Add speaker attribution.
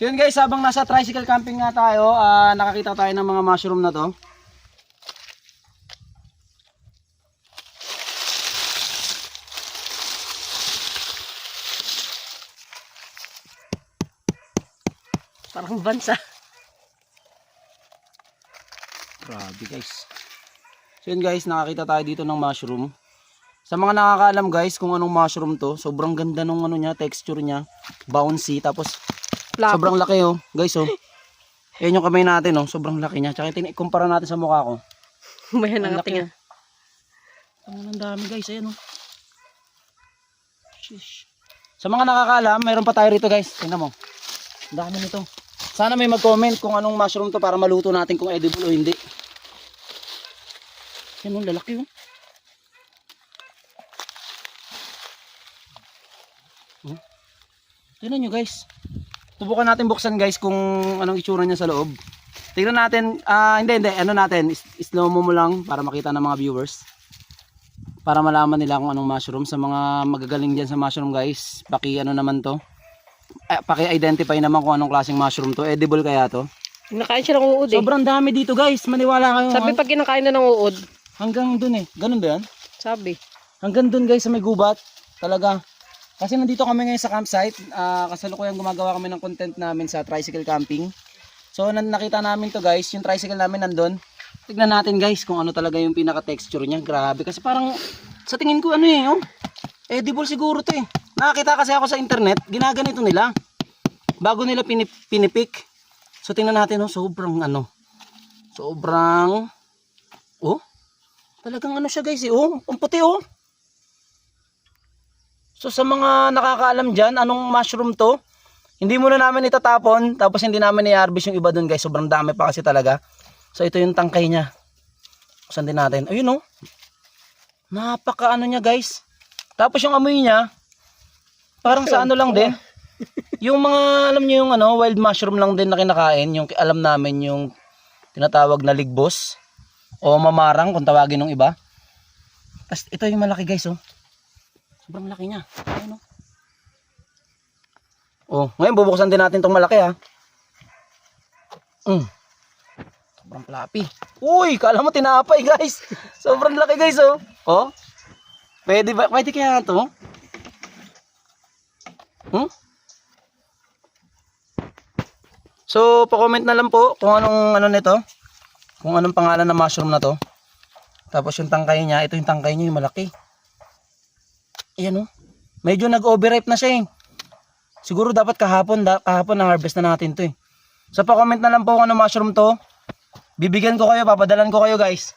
Speaker 1: So yun guys, habang nasa tricycle camping nga tayo, ah, nakakita tayo ng mga mushroom na to.
Speaker 2: Parang bansa.
Speaker 1: Grabe guys. So yun guys, nakakita tayo dito ng mushroom. Sa mga nakakaalam guys kung anong mushroom to, sobrang ganda nung ano niya, texture niya, bouncy, tapos
Speaker 2: Flap.
Speaker 1: sobrang laki oh, guys oh. Yan yung kamay natin oh, sobrang laki niya. Tsaka ikumpara natin sa mukha ko. Ang laki
Speaker 2: ating
Speaker 1: niya. Ang dami guys, ayan oh. Sheesh. Sa mga nakakaalam, mayroon pa tayo rito guys. Tingnan mo. Ang dami nito. Sana may mag-comment kung anong mushroom to para maluto natin kung edible o hindi. Yan oh, lalaki oh. Hmm? Tingnan nyo guys. Subukan natin buksan guys kung anong itsura niya sa loob. Tingnan natin, ah hindi hindi, ano natin, slow mo mo lang para makita ng mga viewers. Para malaman nila kung anong mushroom sa mga magagaling diyan sa mushroom guys. Paki ano naman to. Eh, paki-identify naman kung anong klaseng mushroom to. Edible kaya to.
Speaker 2: Nakain siya ng uod eh.
Speaker 1: Sobrang dami dito guys. Maniwala kayo.
Speaker 2: Sabi pag kinakain na ng uod,
Speaker 1: Hanggang dun eh. Ganun ba yan?
Speaker 2: sabi.
Speaker 1: Hanggang dun guys sa may gubat. Talaga. Kasi nandito kami ngayon sa campsite. Uh, kasalukuyang gumagawa kami ng content namin sa tricycle camping. So nan nakita namin to guys. Yung tricycle namin nandun. Tignan natin guys kung ano talaga yung pinaka-texture niya. Grabe. Kasi parang sa tingin ko ano eh. Oh, edible siguro to eh. Nakakita kasi ako sa internet. Ginaganito nila. Bago nila pinip pinipik. So tingnan natin oh. Sobrang ano. Sobrang. Oh. Talagang ano siya guys eh. Oh, ang puti oh. So sa mga nakakaalam dyan, anong mushroom to? Hindi muna namin itatapon, tapos hindi namin i-harvest yung iba dun guys. Sobrang dami pa kasi talaga. So ito yung tangkay niya. Buksan din natin. Ayun oh. Napaka ano niya guys. Tapos yung amoy niya, parang sa ano lang din. Yung mga, alam niyo yung ano, wild mushroom lang din na kinakain. Yung alam namin yung tinatawag na ligbos. O mamarang kung tawagin ng iba. Tapos ito yung malaki guys oh. Sobrang laki niya. Ayun oh. Oh, ngayon bubuksan din natin tong malaki ha. Mm. Sobrang fluffy. Uy, kala mo tinapay guys. Sobrang laki guys oh. Oh. Pwede ba? Pwede kaya to? Hmm? So, pa-comment na lang po kung anong ano nito. Kung anong pangalan ng mushroom na to. Tapos yung tangkay niya, ito yung tangkay niya yung malaki. Ayan oh. Medyo nag-overripe na siya eh. Siguro dapat kahapon, da, kahapon na harvest na natin to eh. So pa-comment na lang po kung ano mushroom to. Bibigyan ko kayo, papadalan ko kayo guys.